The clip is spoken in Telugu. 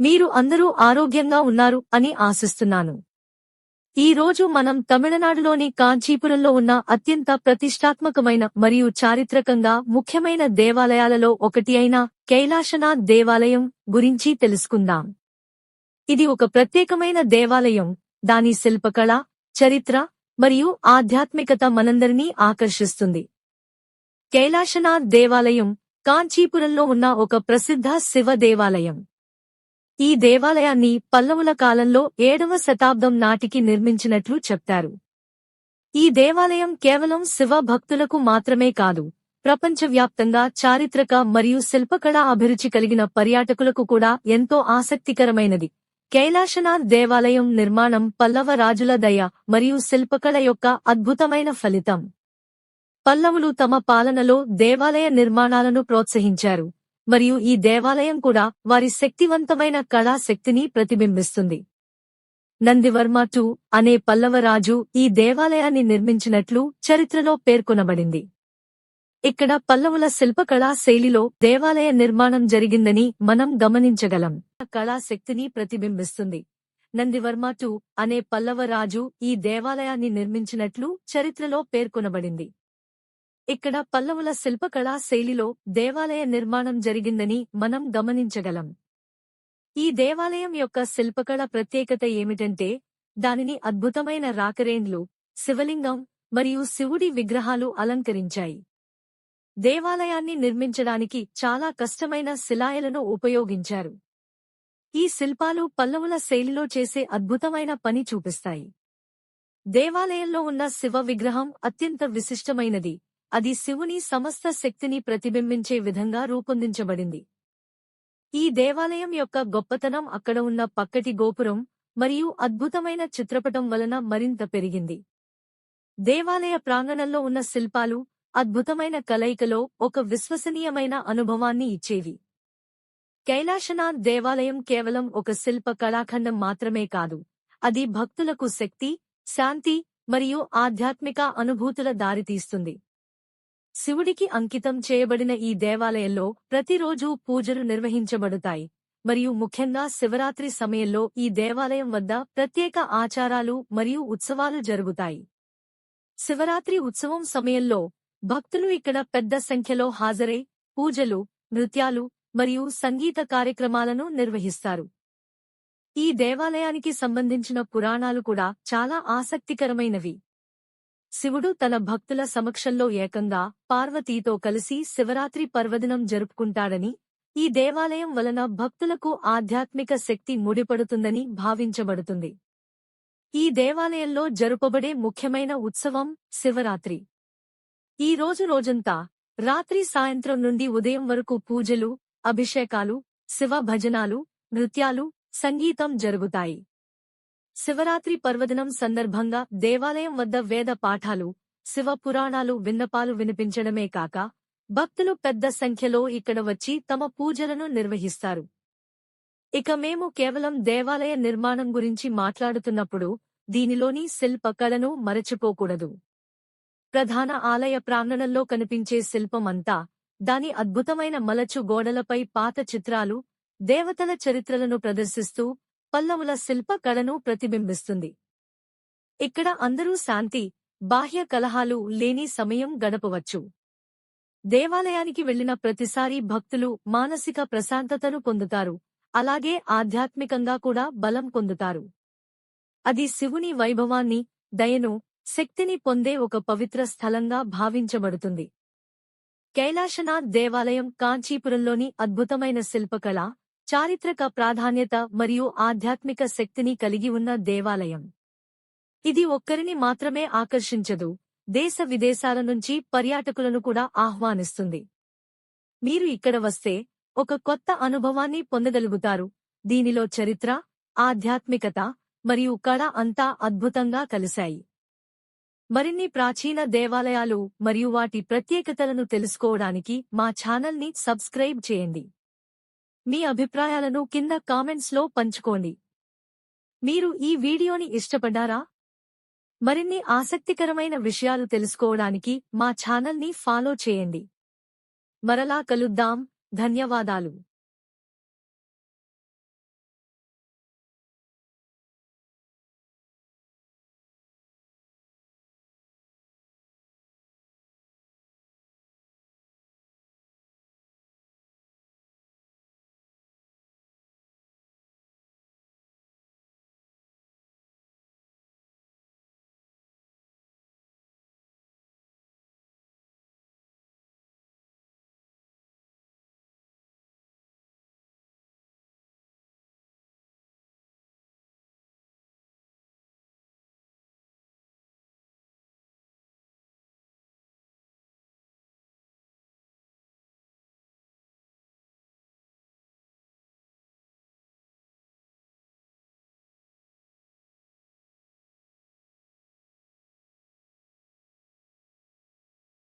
మీరు అందరూ ఆరోగ్యంగా ఉన్నారు అని ఆశిస్తున్నాను. ఈ రోజు మనం తమిళనాడులోని కాంచీపురంలో ఉన్న అత్యంత ప్రతిష్టాత్మకమైన మరియు చారిత్రకంగా ముఖ్యమైన దేవాలయాలలో ఒకటి అయిన కైలాసనాథ్ దేవాలయం గురించి తెలుసుకుందాం. ఇది ఒక ప్రత్యేకమైన దేవాలయం. దాని శిల్పకళ చరిత్ర మరియు ఆధ్యాత్మికత మనందరినీ ఆకర్షిస్తుంది. కైలాసనాథ్ దేవాలయం కాంచీపురంలో ఉన్న ఒక ప్రసిద్ధ శివ దేవాలయం. ఈ దేవాలయాన్ని పల్లవుల కాలంలో ఏడవ శతాబ్దం నాటికి నిర్మించినట్లు చెప్తారు. ఈ దేవాలయం కేవలం శివ భక్తులకు మాత్రమే కాదు ప్రపంచవ్యాప్తంగా చారిత్రక మరియు శిల్పకళా అభిరుచి కలిగిన పర్యాటకులకు కూడా ఎంతో ఆసక్తికరమైనది. కైలాసనాథ్ దేవాలయం నిర్మాణం పల్లవ రాజుల దయ మరియు శిల్పకళ యొక్క అద్భుతమైన ఫలితం. పల్లవులు తమ పాలనలో దేవాలయ నిర్మాణాలను ప్రోత్సహించారు. మరియు ఈ దేవాలయం కూడా వారి శక్తివంతమైన కళాశక్తిని ప్రతిబింబిస్తుంది. నందివర్మ టూ అనే పల్లవరాజు ఈ దేవాలయాన్ని నిర్మించినట్లు చరిత్రలో పేర్కొనబడింది. ఇక్కడ పల్లవుల శిల్పకళా శైలిలో దేవాలయ నిర్మాణం జరిగిందని మనం గమనించగలం. కళాశక్తిని ప్రతిబింబిస్తుంది. నందివర్మ టూ అనే పల్లవరాజు ఈ దేవాలయాన్ని నిర్మించినట్లు చరిత్రలో పేర్కొనబడింది. ఇక్కడ పల్లవుల శిల్పకళా శైలిలో దేవాలయ నిర్మాణం జరిగిందని మనం గమనించగలం. ఈ దేవాలయం యొక్క శిల్పకళ ప్రత్యేకత ఏమిటంటే దానిని అద్భుతమైన రాకరేండ్లు శివలింగం మరియు శివుడి విగ్రహాలు అలంకరించాయి. దేవాలయాన్ని నిర్మించడానికి చాలా కష్టమైన శిలాయలను ఉపయోగించారు. ఈ శిల్పాలు పల్లవుల శైలిలో చేసే అద్భుతమైన పని చూపిస్తాయి. దేవాలయంలో ఉన్న శివ విగ్రహం అత్యంత విశిష్టమైనది. అది శివుని సమస్త శక్తిని ప్రతిబింబించే విధంగా రూపొందించబడింది. ఈ దేవాలయం యొక్క గొప్పతనం అక్కడ ఉన్న పక్కటి గోపురం మరియు అద్భుతమైన చిత్రపటం వలన మరింత పెరిగింది. దేవాలయ ప్రాంగణంలో ఉన్న శిల్పాలు అద్భుతమైన కలయికలో ఒక విశ్వసనీయమైన అనుభవాన్ని ఇచ్చేవి. కైలాసనాథ్ దేవాలయం కేవలం ఒక శిల్ప కళాఖండం మాత్రమే కాదు అది భక్తులకు శక్తి శాంతి మరియు ఆధ్యాత్మిక అనుభూతుల దారితీస్తుంది. శివుడికి అంకితం చేయబడిన ఈ దేవాలయంలో ప్రతిరోజూ పూజలు నిర్వహించబడుతాయి. మరియు ముఖ్యంగా శివరాత్రి సమయంలో ఈ దేవాలయం వద్ద ప్రత్యేక ఆచారాలు మరియు ఉత్సవాలు జరుగుతాయి. శివరాత్రి ఉత్సవం సమయంలో భక్తులు ఇక్కడ పెద్ద సంఖ్యలో హాజరై పూజలు నృత్యాలు మరియు సంగీత కార్యక్రమాలను నిర్వహిస్తారు. ఈ దేవాలయానికి సంబంధించిన పురాణాలు కూడా చాలా ఆసక్తికరమైనవి. శివుడు తన భక్తుల సమక్షంలో ఏకంగా పార్వతీతో కలిసి శివరాత్రి పర్వదినం జరుపుకుంటాడని ఈ దేవాలయం వలన భక్తులకు ఆధ్యాత్మిక శక్తి ముడిపడుతుందని భావించబడుతుంది. ఈ దేవాలయంలో జరుపబడే ముఖ్యమైన ఉత్సవం శివరాత్రి. ఈ రోజు రోజంతా రాత్రి సాయంత్రం నుండి ఉదయం వరకు పూజలు అభిషేకాలు శివ భజనాలు నృత్యాలు సంగీతం జరుగుతాయి. శివరాత్రి పర్వదినం సందర్భంగా దేవాలయం వద్ద వేద పాఠాలు శివ పురాణాలు విన్నపాలు వినిపించడమే కాక భక్తులు పెద్ద సంఖ్యలో ఇక్కడ వచ్చి తమ పూజలను నిర్వహిస్తారు. ఇక మేము కేవలం దేవాలయ నిర్మాణం గురించి మాట్లాడుతున్నప్పుడు దీనిలోని శిల్ప కళను మరచిపోకూడదు. ప్రధాన ఆలయ ప్రాంగణంలో కనిపించే శిల్పమంతా దాని అద్భుతమైన మలచు గోడలపై పాత చిత్రాలు దేవతల చరిత్రలను ప్రదర్శిస్తూ పల్లవుల శిల్ప కళను ప్రతిబింబిస్తుంది. ఇక్కడ అందరూ శాంతి బాహ్య కలహాలు లేని సమయం గడపవచ్చు. దేవాలయానికి వెళ్ళిన ప్రతిసారి భక్తులు మానసిక ప్రశాంతతను పొందుతారు. అలాగే ఆధ్యాత్మికంగా కూడా బలం పొందుతారు. అది శివుని వైభవాన్ని దయను శక్తిని పొందే ఒక పవిత్ర స్థలంగా భావించబడుతుంది. కైలాసనాథ్ దేవాలయం కాంచీపురంలోని అద్భుతమైన శిల్పకళ చారిత్రక ప్రాధాన్యత మరియు ఆధ్యాత్మిక శక్తిని కలిగి ఉన్న దేవాలయం. ఇది ఒక్కరిని మాత్రమే ఆకర్షించదు దేశ విదేశాల నుంచి పర్యాటకులను కూడా ఆహ్వానిస్తుంది. మీరు ఇక్కడ వస్తే ఒక కొత్త అనుభవాన్ని పొందగలుగుతారు. దీనిలో చరిత్ర ఆధ్యాత్మికత మరియు కళ అంతా అద్భుతంగా కలిశాయి. మరిన్ని ప్రాచీన దేవాలయాలు మరియు వాటి ప్రత్యేకతలను తెలుసుకోవడానికి మా ఛానల్ని సబ్స్క్రైబ్ చేయండి. మీ అభిప్రాయాలను కింద కామెంట్స్లో పంచుకోండి. మీరు ఈ వీడియోని ఇష్టపడ్డారా? మరిన్ని ఆసక్తికరమైన విషయాలు తెలుసుకోవడానికి మా ఛానల్ని ఫాలో చేయండి. మరలా కలుద్దాం. ధన్యవాదాలు.